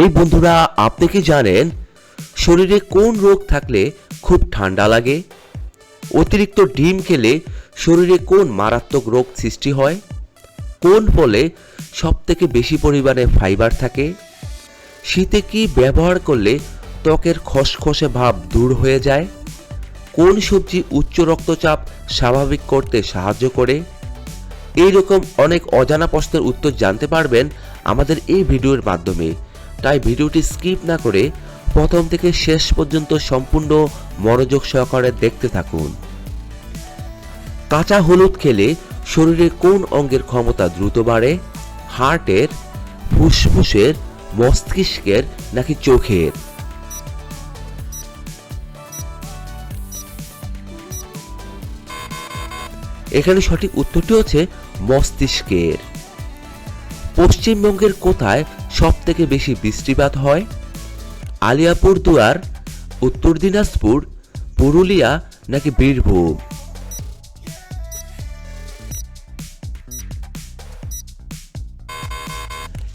এই বন্ধুরা, আপনি কি জানেন শরীরে কোন রোগ থাকলে খুব ঠান্ডা লাগে? অতিরিক্ত ডিম খেলে শরীরে কোন মারাত্মক রোগ সৃষ্টি হয়? কোন ফলে সব থেকে বেশি পরিমাণে ফাইবার থাকে? শীতে কি ব্যবহার করলে ত্বকের খসখসে ভাব দূর হয়ে যায়? কোন সবজি উচ্চ রক্তচাপ স্বাভাবিক করতে সাহায্য করে? এই রকম অনেক অজানা প্রশ্নের উত্তর জানতে পারবেন আমাদের এই ভিডিওর মাধ্যমে। তাই ভিডিওটি স্কিপ না করে প্রথম থেকে শেষ পর্যন্ত সম্পূর্ণ মনোযোগ সহকারে দেখতে থাকুন। কাঁচা হলুদ খেলে শরীরে কোন অঙ্গের ক্ষমতা দ্রুত বাড়ে? হার্টের, ফুসফুসের, মস্তিষ্কের নাকি চোখের? এখানে সঠিক উত্তরটি হচ্ছে মস্তিষ্কের। পশ্চিমবঙ্গের কোথায় সব থেকে বেশি বৃষ্টিপাত হয় আলিয়াপুরদুয়ার উত্তর দিনাজপুর, পুরুলিয়া নাকি বীরভূম?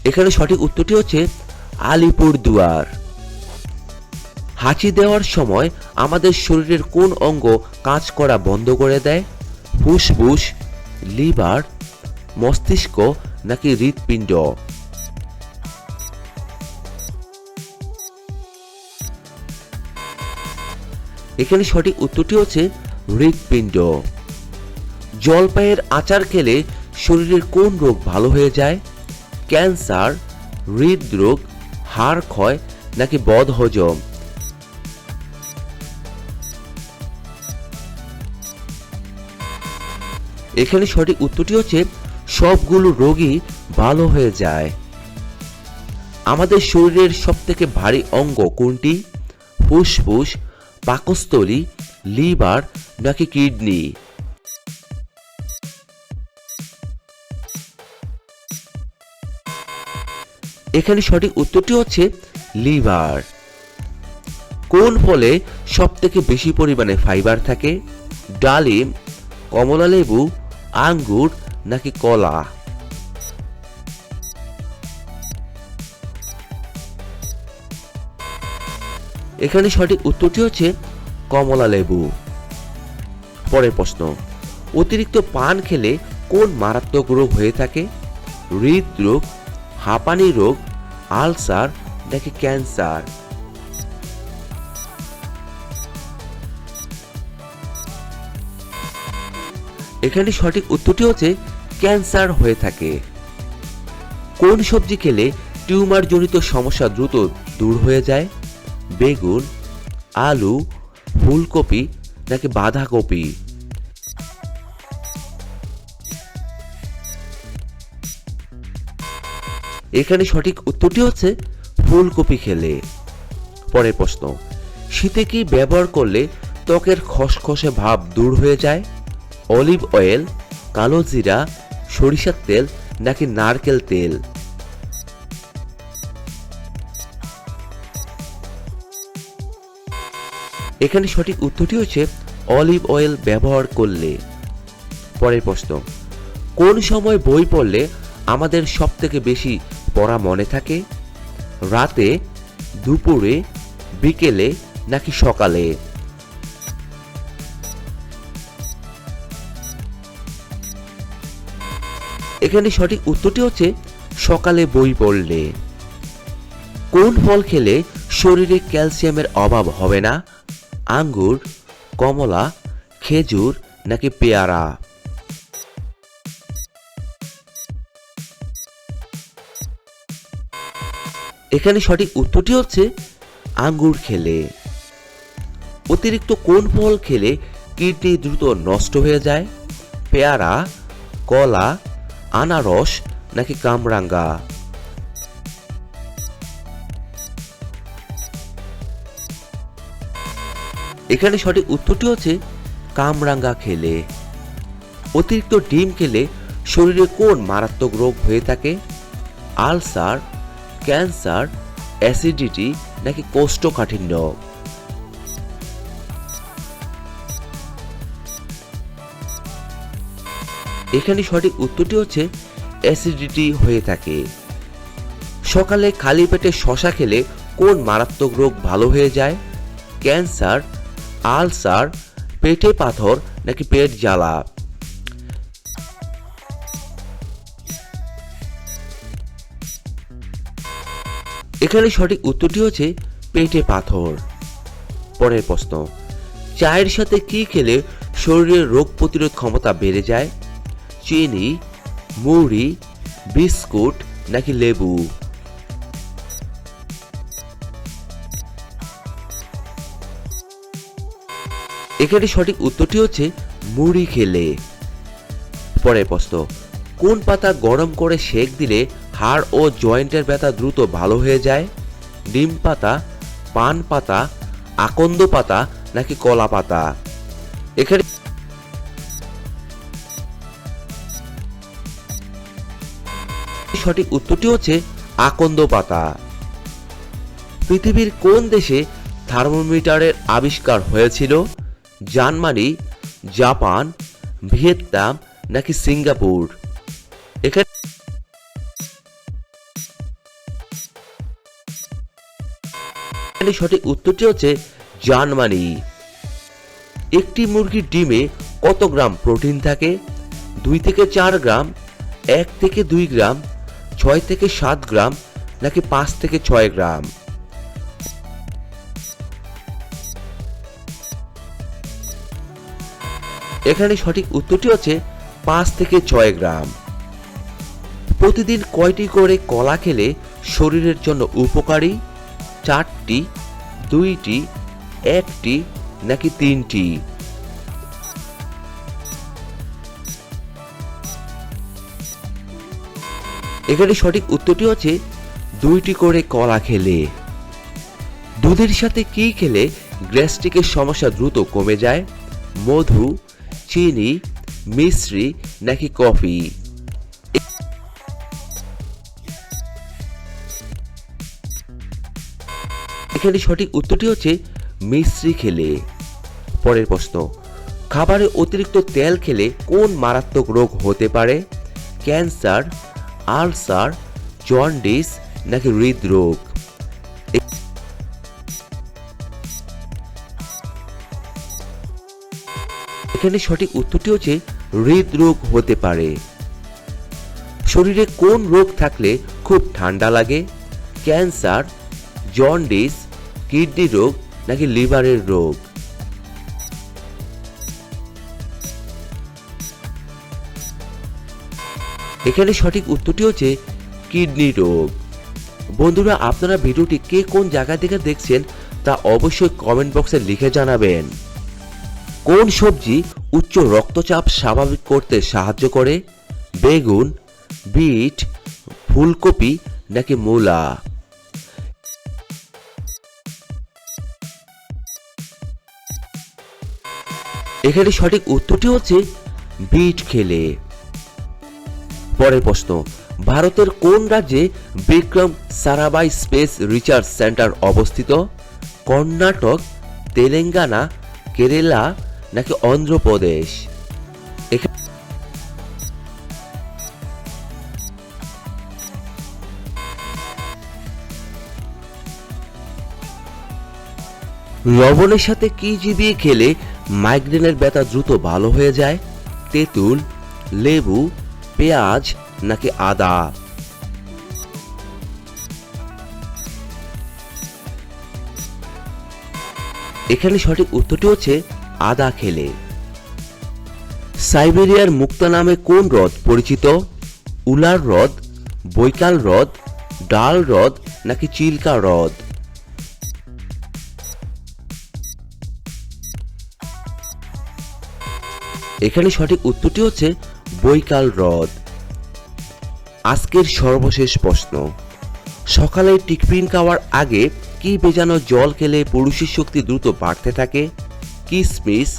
এখানে সঠিক উত্তরটি হচ্ছে আলিপুরদুয়ার হাঁচি দেওয়ার সময় আমাদের শরীরের কোন অঙ্গ কাজ করা বন্ধ করে দেয়? ফুসফুস, লিভার, মস্তিষ্ক নাকি হৃৎপিণ্ড? এখানে সঠিক উত্তরটি হচ্ছে হৃৎপিণ্ড। জলপাইয়ের আচার খেলে শরীরের কোন রোগ ভালো হয়ে যায়? ক্যান্সার, হৃদরোগ, হাড় ক্ষয় নাকি বদহজম? এখানে সঠিক উত্তরটি হচ্ছে সবগুলো রোগই ভালো হয়ে যায়। আমাদের শরীরের সবথেকে ভারী অঙ্গ কোনটি? ফুসফুস পাকস্থলী, লিভার নাকি কিডনি? এখানে সঠিক উত্তরটি হচ্ছে লিভার। কোন ফলে সব থেকে বেশি পরিমাণে ফাইবার থাকে? ডালিম কমলা লেবু আঙ্গুর নাকি কলা? এখানে সঠিক উত্তরটি হচ্ছে কমলা লেবু। পরের প্রশ্ন, অতিরিক্ত পান খেলে কোন মারাত্মক রোগ হয়ে থাকে? হৃদরোগ, হাঁপানি রোগ, আলসার নাকি ক্যান্সার? এখানে সঠিক উত্তরটি হচ্ছে ক্যান্সার হয়ে থাকে। কোন সবজি খেলে টিউমার জনিত সমস্যা দ্রুত দূর হয়ে যায়? বেগুন, আলু, ফুলকপি নাকি বাঁধাকপি? এখানে সঠিক উত্তরটি হচ্ছে ফুলকপি খেলে। পরের প্রশ্ন, শীতে কি ব্যবহার করলে ত্বকের খসখসে ভাব দূর হয়ে যায়? অলিভ অয়েল, কালো জিরা, সরিষার তেল নাকি নারকেল তেল? এখানে সঠিক উত্তরটি হচ্ছে অলিভ অয়েল ব্যবহার করলে। পরের প্রশ্ন, কোন সময় বই পড়লে আমাদের সব থেকে বেশি পড়া মনে থাকে? রাতে, দুপুরে, বিকেলে নাকি সকালে? এখানে সঠিক উত্তরটি হচ্ছে সকালে বই পড়লে। কোন ফল খেলে শরীরে ক্যালসিয়ামের অভাব হবে না? আঙ্গুর, কমলা, খেজুর নাকি পেয়ারা? এখানে সঠিক উত্তরটি হচ্ছে আঙ্গুর খেলে। অতিরিক্ত কোন ফল খেলে কিডনি দ্রুত নষ্ট হয়ে যায়? পেয়ারা, কলা, আনারস নাকি কামরাঙ্গা? এখানে সঠিক উত্তরটি হচ্ছে কামরাঙ্গা খেলে। অতিরিক্ত ডিম খেলে শরীরে কোন মারাত্মক রোগ হয়ে থাকে? আলসার, ক্যান্সার, অ্যাসিডিটি নাকি কোষ্ঠকাঠিন্য? এখানে সঠিক উত্তরটি হচ্ছে অ্যাসিডিটি হয়ে থাকে। সকালে খালি পেটে শশা খেলে কোন মারাত্মক রোগ ভালো হয়ে যায়? ক্যান্সার আলসার, পেটে পাথর নাকি পেট জ্বালা? এখানে সঠিক উত্তরটি হচ্ছে পেটে পাথর। পরের প্রশ্ন, চায়ের সাথে কি খেলে শরীরের রোগ প্রতিরোধ ক্ষমতা বেড়ে যায়? চিনি, মুড়ি, বিস্কুট নাকি লেবু? এখানে সঠিক উত্তরটি হচ্ছে মুড়ি খেলে। পরের প্রশ্ন, কোন পাতা গরম করে সেক দিলে হাড় ও জয়েন্টের ব্যথা দ্রুত ভালো হয়ে যায়? ডিম পাতা, পান পাতা, আকন্দ পাতা নাকি কলা পাতা? এখানে সঠিক উত্তরটি হচ্ছে আকন্দ পাতা। পৃথিবীর কোন দেশে থার্মোমিটারের আবিষ্কার হয়েছিল? জার্মানি, জাপান, ভিয়েতনাম নাকি সিঙ্গাপুর? এখানে সঠিক উত্তরটি হচ্ছে জার্মানি। একটি মুরগির ডিমে কত গ্রাম প্রোটিন থাকে? দুই থেকে চার গ্রাম, এক থেকে দুই গ্রাম, ছয় থেকে সাত গ্রাম নাকি পাঁচ থেকে ছয় গ্রাম? এখানে সঠিক উত্তরটি হচ্ছে পাঁচ থেকে ছয় গ্রাম। প্রতিদিন কয়টি করে কলা খেলে শরীরের জন্য উপকারী? চারটি, দুইটি, একটি, নাকি তিনটি? এখানে সঠিক উত্তরটি হচ্ছে দুইটি করে কলা খেলে। দুধের সাথে কি খেলে গ্যাস্ট্রিকের সমস্যা দ্রুত কমে যায়? মধু চিনি, মিশ্রি নাকি কফি? এখানে সঠিক উত্তরটি হচ্ছে মিশ্রি খেলে। পরের প্রশ্ন, খাবারে অতিরিক্ত তেল খেলে কোন মারাত্মক রোগ হতে পারে? ক্যান্সার, আলসার, জন্ডিস নাকি হৃদরোগ? এখানে সঠিক উত্তরটি হচ্ছে হৃদরোগ হতে পারে। শরীরে কোন রোগ থাকলে খুব ঠান্ডা লাগে? ক্যান্সার, জন্ডিস, কিডনি রোগ নাকি লিভারের রোগ? এখানে সঠিক উত্তরটি হচ্ছে কিডনি রোগ। বন্ধুরা, আপনারা ভিডিওটি কে কোন জায়গা থেকে দেখছেন তা অবশ্যই কমেন্ট বক্সে লিখে জানাবেন। কোন সবজি উচ্চ রক্তচাপ স্বাভাবিক করতে সাহায্য করে? বেগুন, বিট, ফুলকপি নাকি মূলা? এখানে সঠিক উত্তরটি হচ্ছে বিট খেলে। পরের প্রশ্ন, ভারতের কোন রাজ্যে Vikram Sarabhai space research centre অবস্থিত? কর্ণাটক, তেলেঙ্গানা, কেরালা নাকি অন্ধ্রপ্রদেশ? লবণের সাথে কি চিবিয়ে খেলে মাইগ্রেনের ব্যথা দ্রুত ভালো হয়ে যায়? তেঁতুল, লেবু, পেঁয়াজ নাকি আদা? এখানে সঠিক উত্তরটি হচ্ছে আদা খেলে। সাইবেরিয়ার মুক্তা নামে কোন হ্রদ পরিচিত? উলার হ্রদ, বৈকাল হ্রদ, ডাল হ্রদ, নাকি চিল্কা হ্রদ? এখানে সঠিক উত্তরটি হচ্ছে বৈকাল হ্রদ। আজকের সর্বশেষ প্রশ্ন। সকালে টিফিন খাওয়ার আগে কি বেজানো জল খেলে পুরুষের শক্তি দ্রুত বাড়তে থাকে? কিসমিস,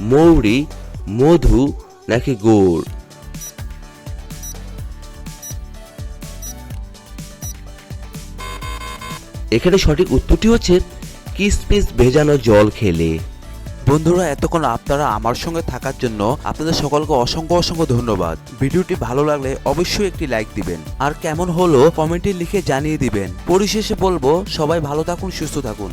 মৌরি, মধু নাকি গুড়? এখানে সঠিক উত্তরটি হচ্ছে কিসমিস ভেজানো জল খেলে। বন্ধুরা, এতক্ষণ আপনারা আমার সঙ্গে থাকার জন্য আপনাদের সকলকে অসংখ্য অসংখ্য ধন্যবাদ। ভিডিওটি ভালো লাগলে অবশ্যই একটি লাইক দিবেন। আর কেমন হলো কমেন্টে লিখে জানিয়ে দিবেন। পরিশেষে বলব, সবাই ভালো থাকুন, সুস্থ থাকুন।